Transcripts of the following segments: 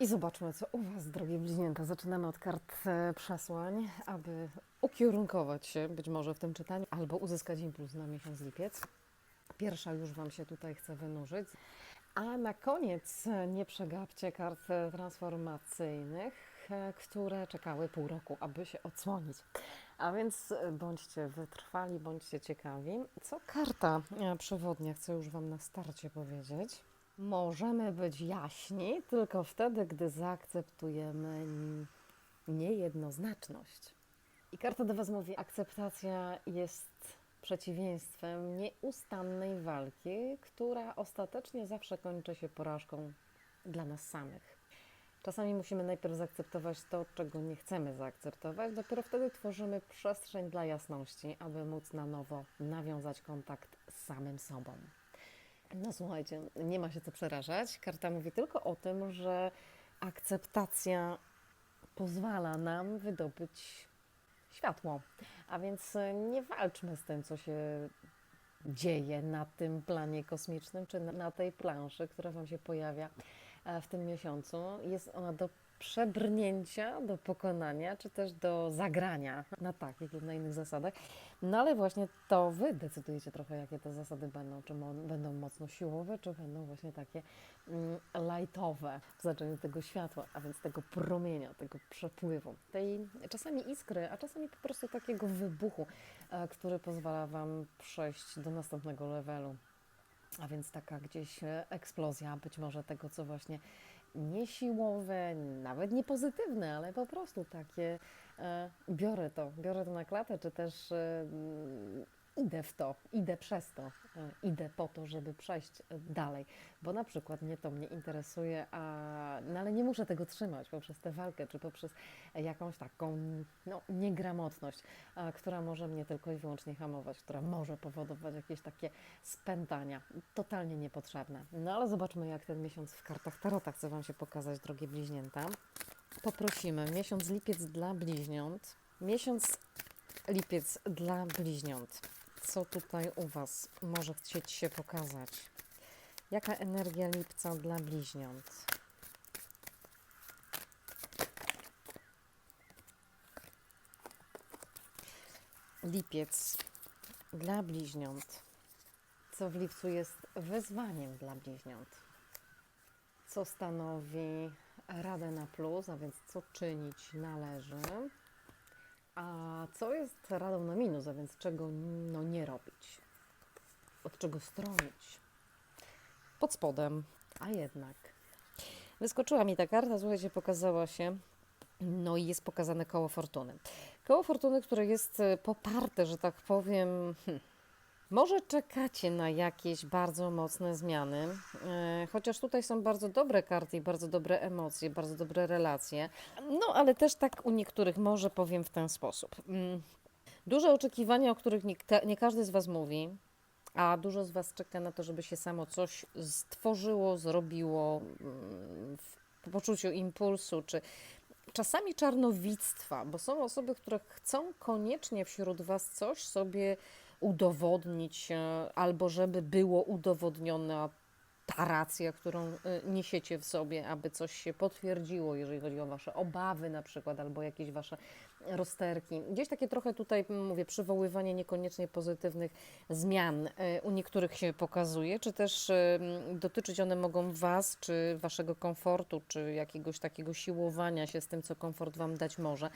I zobaczmy, co u Was, drogie bliźnięta. Zaczynamy od kart e, przesłań, aby ukierunkować się być może w tym czytaniu albo uzyskać impuls na miesiąc lipiec. Pierwsza już Wam się tutaj chce wynurzyć. A na koniec e, nie przegapcie kart e, transformacyjnych, które czekały pół roku, aby się odsłonić. A więc bądźcie wytrwali, bądźcie ciekawi. Co karta przewodnia chce już Wam na starcie powiedzieć? Możemy być jaśni tylko wtedy, gdy zaakceptujemy niejednoznaczność. I karta do Was mówi: akceptacja jest przeciwieństwem nieustannej walki, która ostatecznie zawsze kończy się porażką dla nas samych. Czasami musimy najpierw zaakceptować to, czego nie chcemy zaakceptować, dopiero wtedy tworzymy przestrzeń dla jasności, aby móc na nowo nawiązać kontakt z samym sobą. No słuchajcie, nie ma się co przerażać. Karta mówi tylko o tym, że akceptacja pozwala nam wydobyć światło. A więc e, nie walczmy z tym, co się dzieje na tym planie kosmicznym, czy na- tej planszy, która Wam się pojawia w tym miesiącu. Jest ona do przebrnięcia, do pokonania, czy też do zagrania na takich lub na innych zasadach. No ale właśnie to Wy decydujecie trochę, jakie te zasady będą. Czy mo- będą mocno siłowe, czy będą właśnie takie mm, lightowe w znaczeniu tego światła, a więc tego promienia, tego przepływu. Tej czasami iskry, a czasami po prostu takiego wybuchu, e, który pozwala Wam przejść do następnego levelu. A więc taka gdzieś e, eksplozja być może tego, co właśnie niesiłowe, nawet nie pozytywne, ale po prostu takie e, biorę to, biorę to na klatę, czy też e, idę w to, idę przez to, e, idę po to, żeby przejść e, dalej, bo na przykład mnie to mnie interesuje, a, no ale nie muszę tego trzymać poprzez tę walkę, czy poprzez jakąś taką no, niegramotność, która może mnie tylko i wyłącznie hamować, która może powodować jakieś takie spętania, totalnie niepotrzebne. No ale zobaczmy, jak ten miesiąc w kartach Tarota chce Wam się pokazać, drogie bliźnięta. Poprosimy, miesiąc lipiec dla bliźniąt, miesiąc lipiec dla bliźniąt. Co tutaj u Was może chcieć się pokazać? Jaka energia lipca dla bliźniąt? Lipiec dla bliźniąt. Co w lipcu jest wyzwaniem dla bliźniąt? Co stanowi radę na plus, a więc co czynić należy? A co jest radą na minus, a więc czego no, nie robić? Od czego stronić? Pod spodem, a jednak. Wyskoczyła mi ta karta, słuchajcie, pokazała się. No i jest pokazane koło fortuny. Koło fortuny, które jest e, poparte, że tak powiem. Hmm, może czekacie na jakieś bardzo mocne zmiany, e, chociaż tutaj są bardzo dobre karty i bardzo dobre emocje, bardzo dobre relacje. No, ale też tak u niektórych może powiem w ten sposób. Mm, Duże oczekiwania, o których nie, ka- nie każdy z Was mówi, a dużo z Was czeka na to, żeby się samo coś stworzyło, zrobiło mm, w poczuciu impulsu, czy czasami czarnowictwa, bo są osoby, które chcą koniecznie wśród Was coś sobie udowodnić, e, albo żeby było udowodniona ta racja, którą e, niesiecie w sobie, aby coś się potwierdziło, jeżeli chodzi o Wasze obawy na przykład, albo jakieś Wasze rozterki. Gdzieś takie trochę tutaj, mówię, przywoływanie niekoniecznie pozytywnych zmian e, u niektórych się pokazuje, czy też e, dotyczyć one mogą Was, czy Waszego komfortu, czy jakiegoś takiego siłowania się z tym, co komfort Wam dać może.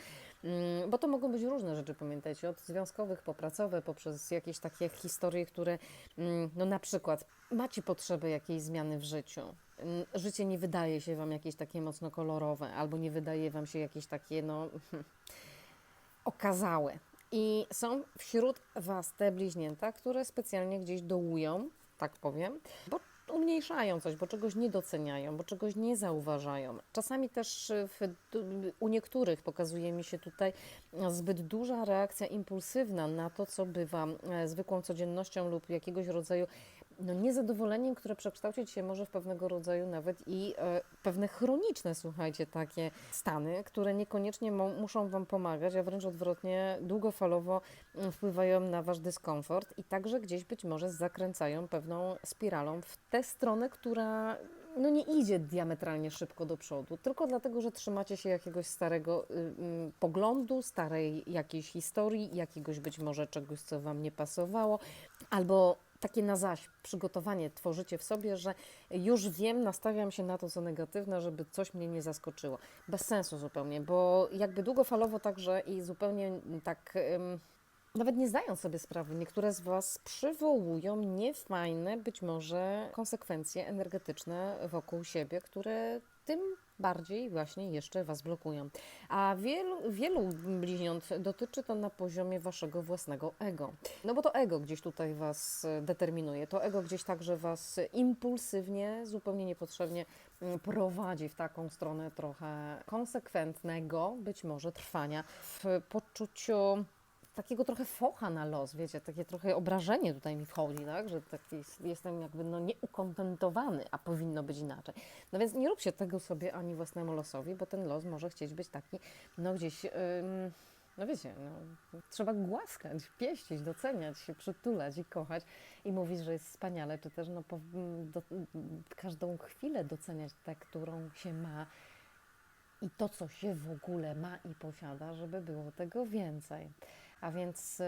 Mm, Bo to mogą być różne rzeczy, pamiętajcie, od związkowych po pracowe, poprzez jakieś takie historie, które, mm, no na przykład, macie potrzebę jakiejś zmiany w życiu. Mm, Życie nie wydaje się Wam jakieś takie mocno kolorowe, albo nie wydaje Wam się jakieś takie, no, okazałe. I są wśród Was te bliźnięta, które specjalnie gdzieś dołują, tak powiem, bo umniejszają coś, bo czegoś nie doceniają, bo czegoś nie zauważają. Czasami też w, u niektórych pokazuje mi się tutaj zbyt duża reakcja impulsywna na to, co bywa e, zwykłą codziennością lub jakiegoś rodzaju no, niezadowoleniem, które przekształcić się może w pewnego rodzaju nawet i e, pewne chroniczne, słuchajcie, takie stany, które niekoniecznie muszą Wam pomagać, a wręcz odwrotnie, długofalowo mm, wpływają na Wasz dyskomfort i także gdzieś być może zakręcają pewną spiralą w tę stronę, która no nie idzie diametralnie szybko do przodu, tylko dlatego, że trzymacie się jakiegoś starego y, y, poglądu, starej jakiejś historii, jakiegoś być może czegoś, co Wam nie pasowało, albo takie na zaś przygotowanie tworzycie w sobie, że już wiem, nastawiam się na to, co negatywne, żeby coś mnie nie zaskoczyło. Bez sensu zupełnie, bo jakby długofalowo także i zupełnie tak... nawet nie zdają sobie sprawy, niektóre z Was przywołują niefajne być może konsekwencje energetyczne wokół siebie, które tym bardziej właśnie jeszcze Was blokują. A wielu, wielu bliźniąt dotyczy to na poziomie Waszego własnego ego. No bo to ego gdzieś tutaj Was e, determinuje, to ego gdzieś także Was impulsywnie, zupełnie niepotrzebnie mm, prowadzi w taką stronę trochę konsekwentnego być może trwania w poczuciu takiego trochę focha na los, wiecie, takie trochę obrażenie tutaj mi wchodzi, tak, że taki jest- jestem jakby no nieukontentowany, a powinno być inaczej. No więc nie róbcie tego sobie ani własnemu losowi, bo ten los może chcieć być taki, no gdzieś, no wiecie, no, trzeba głaskać, pieścić, doceniać się, przytulać i kochać i mówić, że jest wspaniale, czy też no, po, mm, do, każdą chwilę doceniać tę, którą się ma, i to, co się w ogóle ma i posiada, żeby było tego więcej. A więc,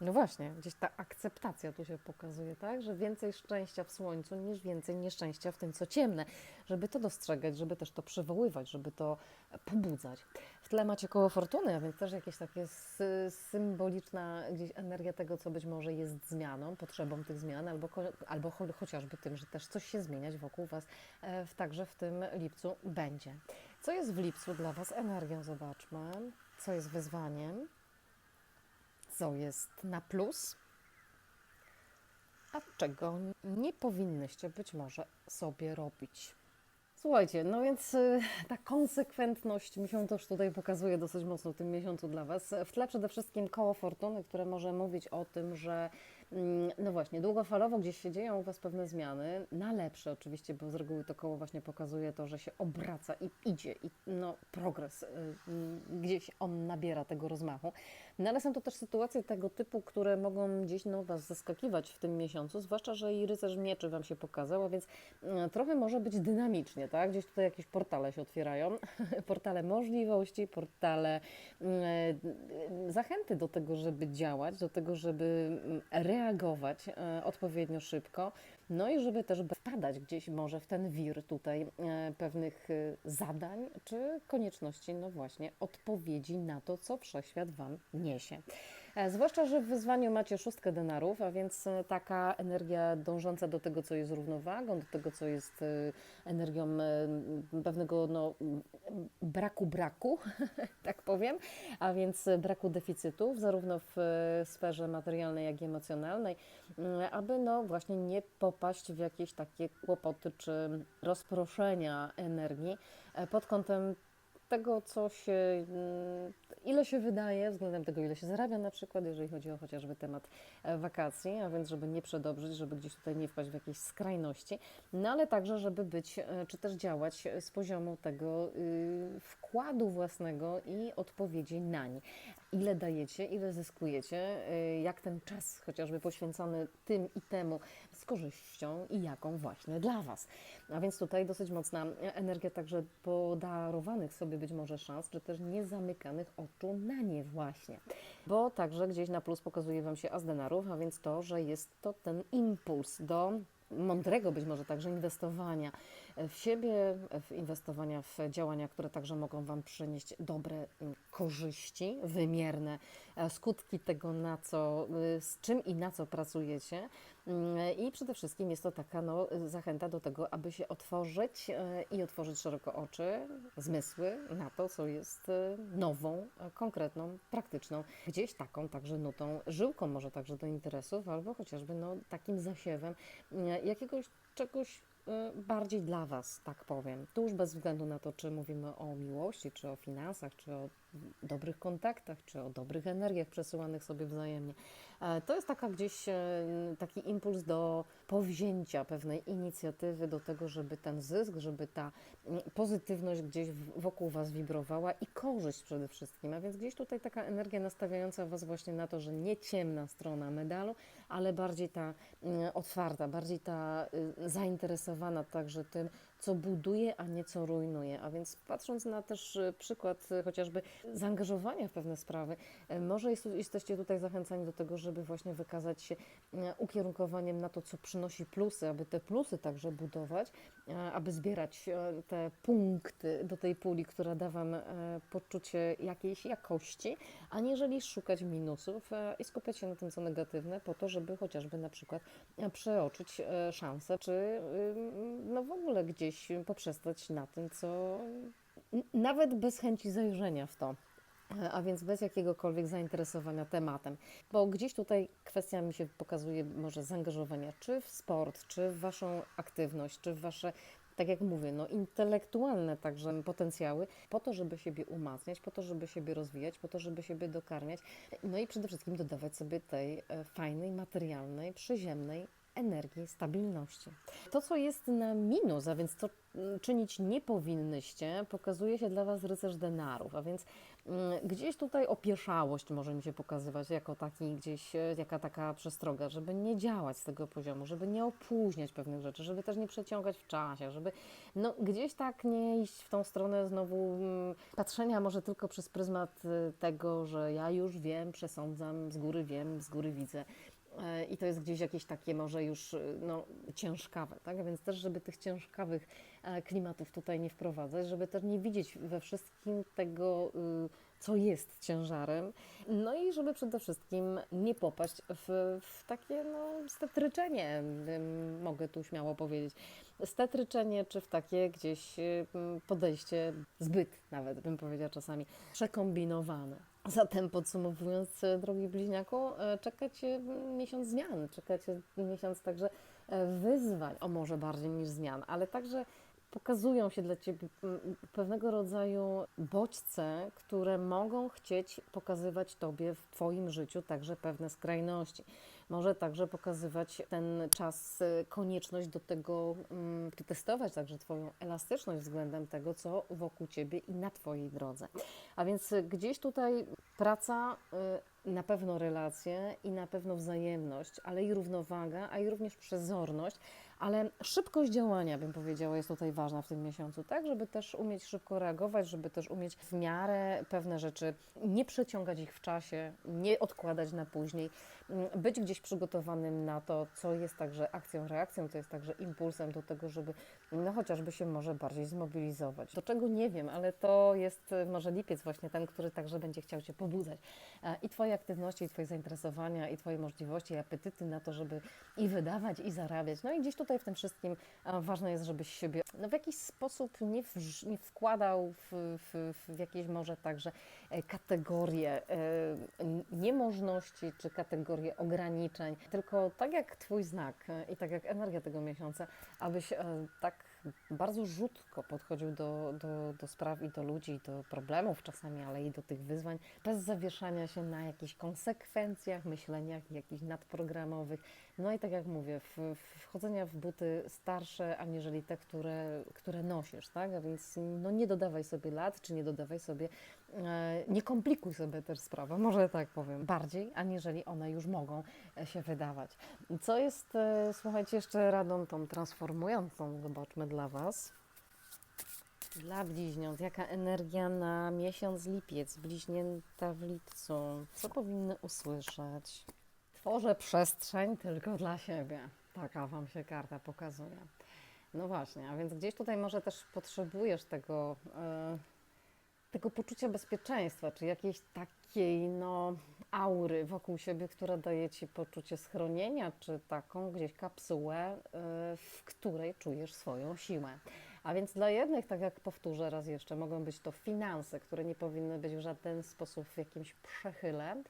no właśnie, gdzieś ta akceptacja tu się pokazuje, tak? Że więcej szczęścia w słońcu niż więcej nieszczęścia w tym, co ciemne. Żeby to dostrzegać, żeby też to przywoływać, żeby to pobudzać. W tle macie koło fortuny, a więc też jakieś takie sy- symboliczna gdzieś energia tego, co być może jest zmianą, potrzebą tych zmian, albo, albo cho- chociażby tym, że też coś się zmieniać wokół Was e, także w tym lipcu będzie. Co jest w lipcu dla Was energią? Zobaczmy. Co jest wyzwaniem? Co jest na plus? A czego nie powinnyście być może sobie robić? Słuchajcie, no więc y, ta konsekwentność mi się też tutaj pokazuje dosyć mocno w tym miesiącu dla Was. W tle przede wszystkim koło fortuny, które może mówić o tym, że mm, no właśnie, długofalowo gdzieś się dzieją u Was pewne zmiany, na lepsze oczywiście, bo z reguły to koło właśnie pokazuje to, że się obraca i idzie i no progres, y, mm, gdzieś on nabiera tego rozmachu. No ale są to też sytuacje tego typu, które mogą gdzieś no, Was zaskakiwać w tym miesiącu, zwłaszcza, że i rycerz mieczy Wam się pokazał, a więc mm, trochę może być dynamicznie, tak? Gdzieś tutaj jakieś portale się otwierają, portale możliwości, portale mm, zachęty do tego, żeby działać, do tego, żeby mm, reagować e, odpowiednio szybko, no i żeby też wpadać gdzieś może w ten wir tutaj e, pewnych e, zadań, czy konieczności, no właśnie, odpowiedzi na to, co wszechświat Wam niesie. E, Zwłaszcza, że w wyzwaniu macie szóstkę denarów, a więc e, taka energia dążąca do tego, co jest równowagą, do tego, co jest e, energią pewnego no, braku braku, tak powiem, a więc braku deficytów, zarówno w sferze materialnej, jak i emocjonalnej, m, aby no właśnie nie popaść w jakieś takie kłopoty czy rozproszenia energii pod kątem tego, co się, mm, ile się wydaje, względem tego, ile się zarabia na przykład, jeżeli chodzi o chociażby temat e, wakacji, a więc żeby nie przedobrzyć, żeby gdzieś tutaj nie wpaść w jakieś skrajności, no ale także, żeby być, e, czy też działać z poziomu tego y, wkładu własnego i odpowiedzi nań. Ile dajecie, ile zyskujecie, y, jak ten czas chociażby poświęcony tym i temu z korzyścią i jaką właśnie dla Was. A więc tutaj dosyć mocna energia także podarowanych sobie być może szans, czy też niezamykanych oczu na nie właśnie. Bo także gdzieś na plus pokazuje Wam się as denarów, a więc to, że jest to ten impuls do mądrego być może także inwestowania w siebie, w inwestowania w działania, które także mogą Wam przynieść dobre mm, korzyści, wymierne e, skutki tego, na co, y, z czym i na co pracujecie. Mm, I przede wszystkim jest to taka no, zachęta do tego, aby się otworzyć e, i otworzyć szeroko oczy, zmysły na to, co jest e, nową, konkretną, praktyczną, gdzieś taką także nutą, żyłką może także do interesów, albo chociażby no, takim zasiewem jakiegoś czegoś bardziej dla Was, tak powiem. Tu już bez względu na to, czy mówimy o miłości, czy o finansach, czy o dobrych kontaktach, czy o dobrych energiach przesyłanych sobie wzajemnie. E, To jest taka gdzieś e, taki impuls do powzięcia pewnej inicjatywy, do tego, żeby ten zysk, żeby ta mm, pozytywność gdzieś wokół Was wibrowała i korzyść przede wszystkim. A więc gdzieś tutaj taka energia nastawiająca Was właśnie na to, że nie ciemna strona medalu, ale bardziej ta mm, otwarta, bardziej ta y, zainteresowana także tym, co buduje, a nie co rujnuje. A więc patrząc na też e, przykład e, chociażby zaangażowania w pewne sprawy, e, może jest, jesteście tutaj zachęcani do tego, żeby właśnie wykazać się ukierunkowaniem na to, co przynosi plusy, aby te plusy także budować, aby zbierać te punkty do tej puli, która da Wam poczucie jakiejś jakości, aniżeli szukać minusów i skupiać się na tym, co negatywne, po to, żeby chociażby na przykład przeoczyć szanse, czy no w ogóle gdzieś poprzestać na tym, co nawet bez chęci zajrzenia w to. A więc bez jakiegokolwiek zainteresowania tematem, bo gdzieś tutaj kwestia mi się pokazuje może zaangażowania, czy w sport, czy w Waszą aktywność, czy w Wasze, tak jak mówię, no intelektualne także potencjały, po to, żeby siebie umacniać, po to, żeby siebie rozwijać, po to, żeby siebie dokarmiać, no i przede wszystkim dodawać sobie tej e, fajnej, materialnej, przyziemnej energii, stabilności. To, co jest na minus, a więc to mm, czynić nie powinnyście, pokazuje się dla Was rycerz denarów, a więc mm, gdzieś tutaj opieszałość może mi się pokazywać jako taki gdzieś, e, jaka taka przestroga, żeby nie działać z tego poziomu, żeby nie opóźniać pewnych rzeczy, żeby też nie przeciągać w czasie, żeby no, gdzieś tak nie iść w tą stronę znowu mm, patrzenia może tylko przez pryzmat y, tego, że ja już wiem, przesądzam, z góry wiem, z góry widzę. E, I to jest gdzieś jakieś takie może już y, no, ciężkawe, tak? Więc też, żeby tych ciężkawych e, klimatów tutaj nie wprowadzać, żeby też nie widzieć we wszystkim tego, y, co jest ciężarem, no i żeby przede wszystkim nie popaść w, w takie no, stetryczenie, mogę tu śmiało powiedzieć. Stetryczenie, czy w takie gdzieś y, podejście zbyt nawet, bym powiedziała czasami, przekombinowane. Zatem podsumowując, e, drogi bliźniaku, e, czeka Cię miesiąc zmian, czeka Cię miesiąc także e, wyzwań, o może bardziej niż zmian, ale także pokazują się dla Ciebie mm, pewnego rodzaju bodźce, które mogą chcieć pokazywać Tobie w Twoim życiu także pewne skrajności. Może także pokazywać ten czas, e, konieczność do tego, mm, testować także Twoją elastyczność względem tego, co wokół Ciebie i na Twojej drodze. A więc e, gdzieś tutaj praca, y, na pewno relacje i na pewno wzajemność, ale i równowaga, a i również przezorność, ale szybkość działania, bym powiedziała, jest tutaj ważna w tym miesiącu, tak, żeby też umieć szybko reagować, żeby też umieć w miarę pewne rzeczy nie przeciągać ich w czasie, nie odkładać na później, być gdzieś przygotowanym na to, co jest także akcją, reakcją, to jest także impulsem do tego, żeby no chociażby się może bardziej zmobilizować. Do czego nie wiem, ale to jest y, może lipiec właśnie ten, który także będzie chciał Cię pobudzać. E, I Twoje aktywności, i Twoje zainteresowania, i Twoje możliwości, i apetyty na to, żeby i wydawać, i zarabiać. No i gdzieś tutaj w tym wszystkim e, ważne jest, żebyś siebie no, w jakiś sposób nie, wrz- nie wkładał w, w, w jakieś może także e, kategorie niemożności, czy kategorie ograniczeń, tylko tak jak Twój znak e, i tak jak energia tego miesiąca, abyś e, tak bardzo rzutko podchodził do, do, do spraw i do ludzi, do problemów czasami, ale i do tych wyzwań, bez zawieszania się na jakichś konsekwencjach, myśleniach jakichś nadprogramowych. No i tak jak mówię, w, wchodzenia w buty starsze, aniżeli te, które, które nosisz, tak? A więc no nie dodawaj sobie lat, czy nie dodawaj sobie, nie komplikuj sobie też sprawy, może tak powiem, bardziej, aniżeli one już mogą e, się wydawać. Co jest, e, słuchajcie, jeszcze radą tą transformującą, zobaczmy dla Was. Dla bliźniąt, jaka energia na miesiąc lipiec, bliźnięta w lipcu, co powinny usłyszeć? Tworzę przestrzeń tylko dla siebie. Taka Wam się karta pokazuje. No właśnie, a więc gdzieś tutaj może też potrzebujesz tego, e, tego poczucia bezpieczeństwa, czy jakiejś takiej no, aury wokół siebie, która daje Ci poczucie schronienia, czy taką gdzieś kapsułę, e, w której czujesz swoją siłę. A więc dla jednych, tak jak powtórzę raz jeszcze, mogą być to finanse, które nie powinny być w żaden sposób w jakimś przechyle.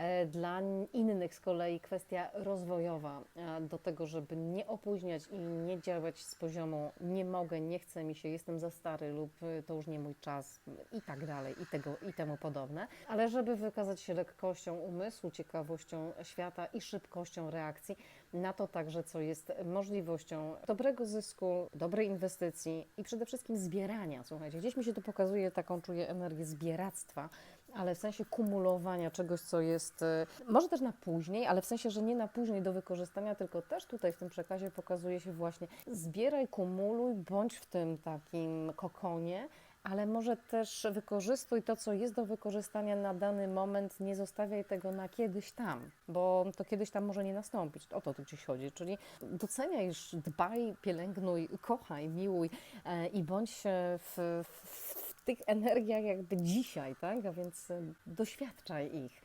E, Dla innych z kolei kwestia rozwojowa, e, do tego, żeby nie opóźniać i nie działać z poziomu nie mogę, nie chce mi się, jestem za stary lub e, to już nie mój czas i tak dalej i, tego, i temu podobne, ale żeby wykazać się lekkością umysłu, ciekawością świata i szybkością reakcji, na to także, co jest możliwością dobrego zysku, dobrej inwestycji i przede wszystkim zbierania. Słuchajcie, gdzieś mi się to pokazuje, taką czuję energię zbieractwa, ale w sensie kumulowania czegoś, co jest e, może też na później, ale w sensie, że nie na później do wykorzystania, tylko też tutaj w tym przekazie pokazuje się właśnie zbieraj, kumuluj, bądź w tym takim kokonie, ale może też wykorzystuj to, co jest do wykorzystania na dany moment, nie zostawiaj tego na kiedyś tam, bo to kiedyś tam może nie nastąpić. O to tu gdzieś chodzi, czyli doceniaj, dbaj, pielęgnuj, kochaj, miłuj e, i bądź e, w, w tych energiach jakby dzisiaj, tak? A więc e, doświadczaj ich.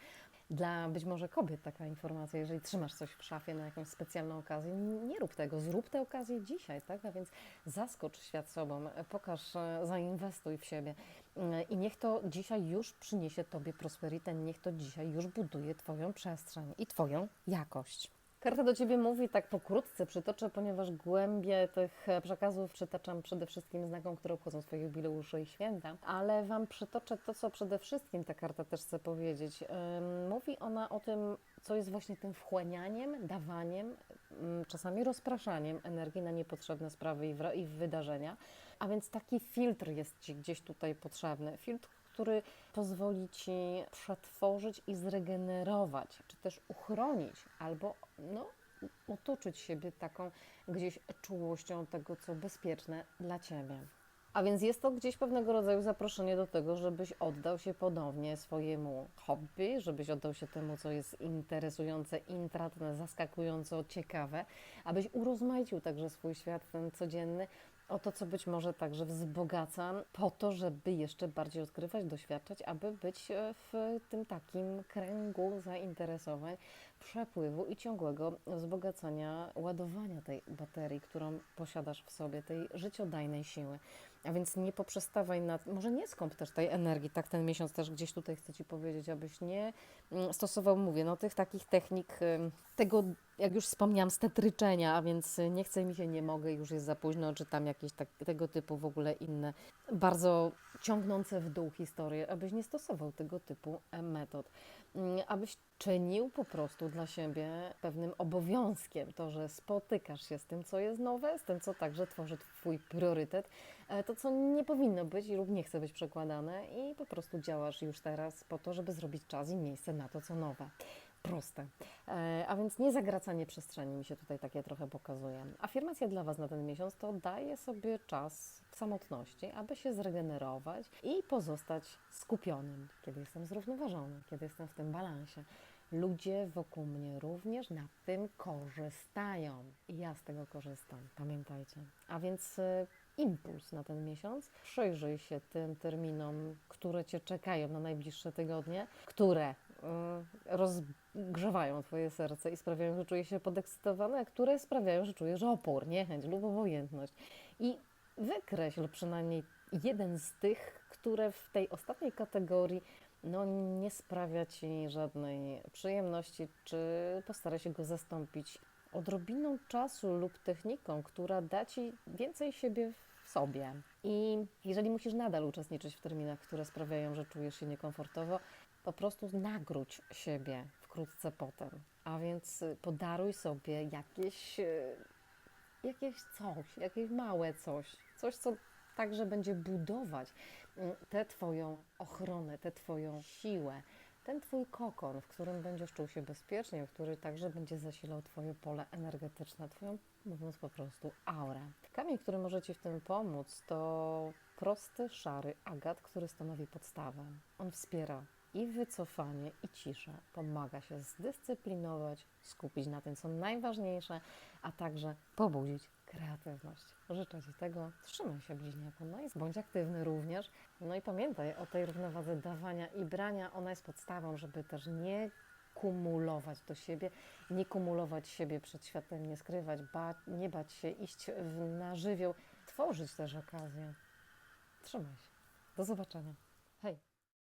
Dla być może kobiet taka informacja, jeżeli trzymasz coś w szafie na jakąś specjalną okazję, nie rób tego, zrób tę okazję dzisiaj, tak? A więc zaskocz świat sobą, pokaż, e, zainwestuj w siebie e, i niech to dzisiaj już przyniesie Tobie prosperitę, niech to dzisiaj już buduje Twoją przestrzeń i Twoją jakość. Karta do Ciebie mówi, tak pokrótce przytoczę, ponieważ głębie tych e, przekazów przytaczam przede wszystkim znakom, które obchodzą swoje jubileusze i święta, ale Wam przytoczę to, co przede wszystkim ta karta też chce powiedzieć. Mówi ona o tym, co jest właśnie tym wchłanianiem, dawaniem, ym, czasami rozpraszaniem energii na niepotrzebne sprawy i wydarzenia, a więc taki filtr jest Ci gdzieś tutaj potrzebny. Filtr, który pozwoli Ci przetworzyć i zregenerować, czy też uchronić, albo no, otoczyć siebie taką gdzieś czułością tego, co bezpieczne dla Ciebie. A więc jest to gdzieś pewnego rodzaju zaproszenie do tego, żebyś oddał się ponownie swojemu hobby, żebyś oddał się temu, co jest interesujące, intratne, zaskakująco ciekawe, abyś urozmaicił także swój świat ten codzienny o to, co być może także wzbogaca, po to, żeby jeszcze bardziej odkrywać, doświadczać, aby być e, w tym takim kręgu zainteresowań, przepływu i ciągłego wzbogacania, ładowania tej baterii, którą posiadasz w sobie, tej życiodajnej siły. A więc nie poprzestawaj na, może nie skąp też tej energii, tak ten miesiąc też gdzieś tutaj chcę Ci powiedzieć, abyś nie mm, stosował, mówię, no tych takich technik, tego, jak już wspomniałam, stetryczenia, a więc nie chcę mi się, nie mogę, już jest za późno, czy tam jakieś tak, tego typu w ogóle inne, bardzo ciągnące w dół historie, abyś nie stosował tego typu e, metod. Mm, Abyś czynił po prostu dla siebie pewnym obowiązkiem to, że spotykasz się z tym, co jest nowe, z tym, co także tworzy Twój priorytet, to, co nie powinno być lub nie chce być przekładane i po prostu działasz już teraz po to, żeby zrobić czas i miejsce na to, co nowe. Proste. E, A więc nie zagracanie przestrzeni mi się tutaj takie trochę pokazuje. Afirmacja dla Was na ten miesiąc to daje sobie czas w samotności, aby się zregenerować i pozostać skupionym, kiedy jestem zrównoważony, kiedy jestem w tym balansie. Ludzie wokół mnie również na tym korzystają i ja z tego korzystam, pamiętajcie. A więc y, impuls na ten miesiąc. Przyjrzyj się tym terminom, które Cię czekają na najbliższe tygodnie, które y, rozgrzewają Twoje serce i sprawiają, że czujesz się podekscytowane, a które sprawiają, że czujesz opór, niechęć lub obojętność. I wykreśl przynajmniej jeden z tych, które w tej ostatniej kategorii no, nie sprawia Ci żadnej przyjemności, czy postaraj się go zastąpić odrobiną czasu lub techniką, która da Ci więcej siebie w sobie. I jeżeli musisz nadal uczestniczyć w terminach, które sprawiają, że czujesz się niekomfortowo, po prostu nagródź siebie wkrótce potem. A więc y, podaruj sobie jakieś, y, jakieś coś, jakieś małe coś, coś, co także będzie budować mm, tę Twoją ochronę, tę Twoją siłę, ten Twój kokon, w którym będziesz czuł się bezpiecznie, który także będzie zasilał Twoje pole energetyczne, Twoją, mówiąc po prostu, aurę. Kamień, który może Ci w tym pomóc, to prosty, szary agat, który stanowi podstawę. On wspiera i wycofanie, i ciszę. Pomaga się zdyscyplinować, skupić na tym, co najważniejsze, a także pobudzić kreatywność. Życzę Ci tego. Trzymaj się bliźniaku, no i bądź aktywny również. No i pamiętaj o tej równowadze dawania i brania. Ona jest podstawą, żeby też nie kumulować do siebie, nie kumulować siebie przed światem, nie skrywać, ba, nie bać się, iść w, na żywioł, tworzyć też okazję. Trzymaj się. Do zobaczenia. Hej!